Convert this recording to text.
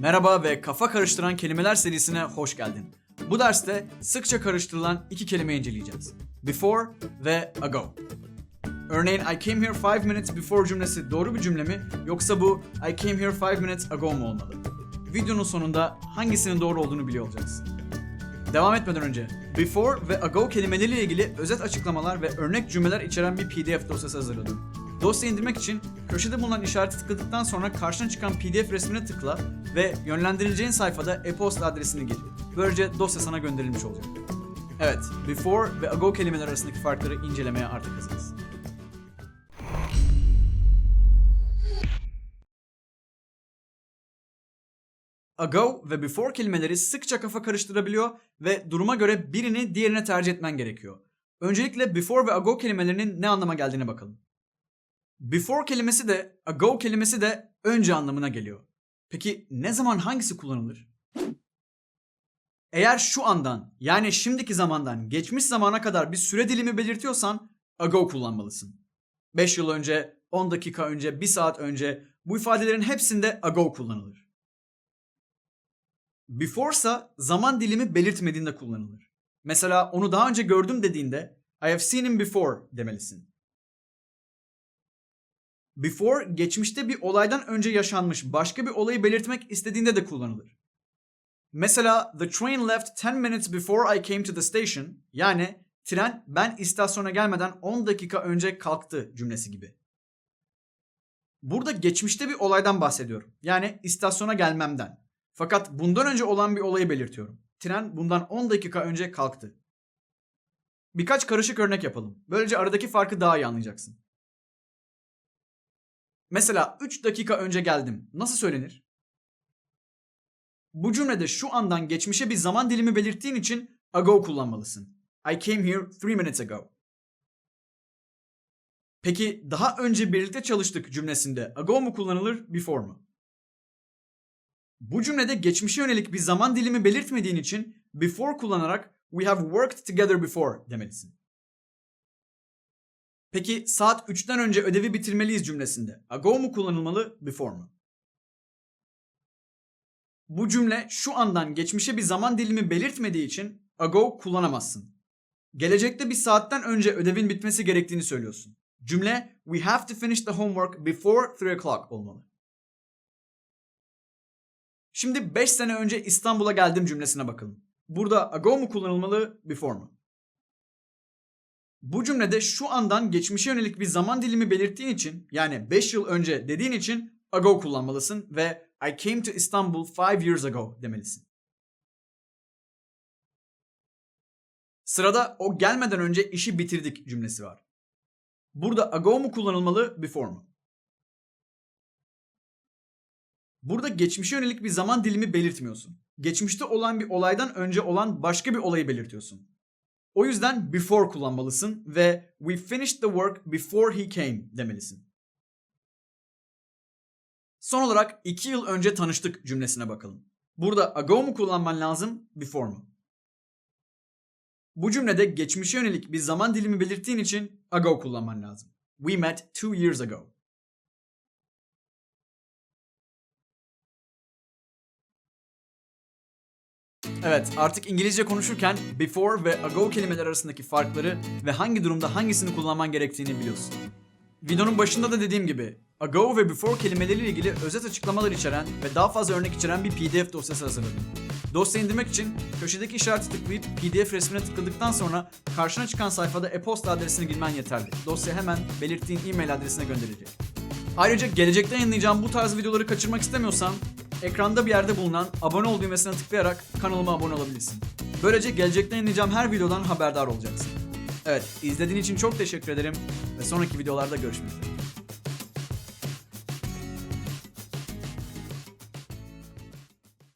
Merhaba ve kafa karıştıran kelimeler serisine hoş geldin. Bu derste sıkça karıştırılan iki kelime inceleyeceğiz. Before ve ago. Örneğin I came here five minutes before cümlesi doğru bir cümle mi yoksa bu I came here five minutes ago mu olmalı? Videonun sonunda hangisinin doğru olduğunu biliyor olacaksın. Devam etmeden önce before ve ago kelimeleriyle ilgili özet açıklamalar ve örnek cümleler içeren bir PDF dosyası hazırladım. Dosya indirmek için köşede bulunan işareti tıkladıktan sonra karşına çıkan PDF resmine tıkla ve yönlendirileceğin sayfada e-posta adresini gir. Böylece dosya sana gönderilmiş olacak. Evet, before ve ago kelimeler arasındaki farkları incelemeye artık hazırız. Ago ve before kelimeleri sıkça kafa karıştırabiliyor ve duruma göre birini diğerine tercih etmen gerekiyor. Öncelikle before ve ago kelimelerinin ne anlama geldiğine bakalım. Before kelimesi de ago kelimesi de önce anlamına geliyor. Peki ne zaman hangisi kullanılır? Eğer şu andan yani şimdiki zamandan geçmiş zamana kadar bir süre dilimi belirtiyorsan ago kullanmalısın. 5 yıl önce, 10 dakika önce, 1 saat önce bu ifadelerin hepsinde ago kullanılır. Before ise zaman dilimi belirtmediğinde kullanılır. Mesela onu daha önce gördüm dediğinde I have seen him before demelisin. Before geçmişte bir olaydan önce yaşanmış başka bir olayı belirtmek istediğinde de kullanılır. Mesela the train left 10 minutes before I came to the station yani tren ben istasyona gelmeden 10 dakika önce kalktı cümlesi gibi. Burada geçmişte bir olaydan bahsediyorum. Yani istasyona gelmemden. Fakat bundan önce olan bir olayı belirtiyorum. Tren bundan 10 dakika önce kalktı. Birkaç karışık örnek yapalım. Böylece aradaki farkı daha iyi anlayacaksın. Mesela 3 dakika önce geldim. Nasıl söylenir? Bu cümlede şu andan geçmişe bir zaman dilimi belirttiğin için ago kullanmalısın. I came here 3 minutes ago. Peki daha önce birlikte çalıştık cümlesinde ago mu kullanılır, before mu? Bu cümlede geçmişe yönelik bir zaman dilimi belirtmediğin için before kullanarak we have worked together before demelisin. Peki saat 3'ten önce ödevi bitirmeliyiz cümlesinde ago mu kullanılmalı, before mu? Bu cümle şu andan geçmişe bir zaman dilimi belirtmediği için ago kullanamazsın. Gelecekte bir saatten önce ödevin bitmesi gerektiğini söylüyorsun. Cümle we have to finish the homework before 3 o'clock olmalı. Şimdi 5 sene önce İstanbul'a geldim cümlesine bakalım. Burada ago mu kullanılmalı, before mu? Bu cümlede şu andan geçmişe yönelik bir zaman dilimi belirttiğin için yani 5 yıl önce dediğin için ago kullanmalısın ve I came to Istanbul 5 years ago demelisin. Sırada o gelmeden önce işi bitirdik cümlesi var. Burada ago mu kullanılmalı, before mu? Burada geçmişe yönelik bir zaman dilimi belirtmiyorsun. Geçmişte olan bir olaydan önce olan başka bir olayı belirtiyorsun. O yüzden before kullanmalısın ve we finished the work before he came demelisin. Son olarak 2 yıl önce tanıştık cümlesine bakalım. Burada ago mu kullanman lazım, before mu? Bu cümlede geçmişe yönelik bir zaman dilimi belirttiğin için ago kullanman lazım. We met two years ago. Evet, artık İngilizce konuşurken before ve ago kelimeler arasındaki farkları ve hangi durumda hangisini kullanman gerektiğini biliyorsun. Videonun başında da dediğim gibi ago ve before kelimeleriyle ilgili özet açıklamalar içeren ve daha fazla örnek içeren bir PDF dosyası hazırladım. Dosya indirmek için köşedeki işareti tıklayıp PDF resmine tıkladıktan sonra karşına çıkan sayfada e-posta adresini girmen yeterli. Dosya hemen belirttiğin e-mail adresine gönderilecek. Ayrıca gelecekte yayınlayacağım bu tarz videoları kaçırmak istemiyorsan ekranda bir yerde bulunan abone ol düğmesine tıklayarak kanalıma abone olabilirsin. Böylece gelecekte yayınlayacağım her videodan haberdar olacaksın. Evet, izlediğin için çok teşekkür ederim ve sonraki videolarda görüşmek üzere.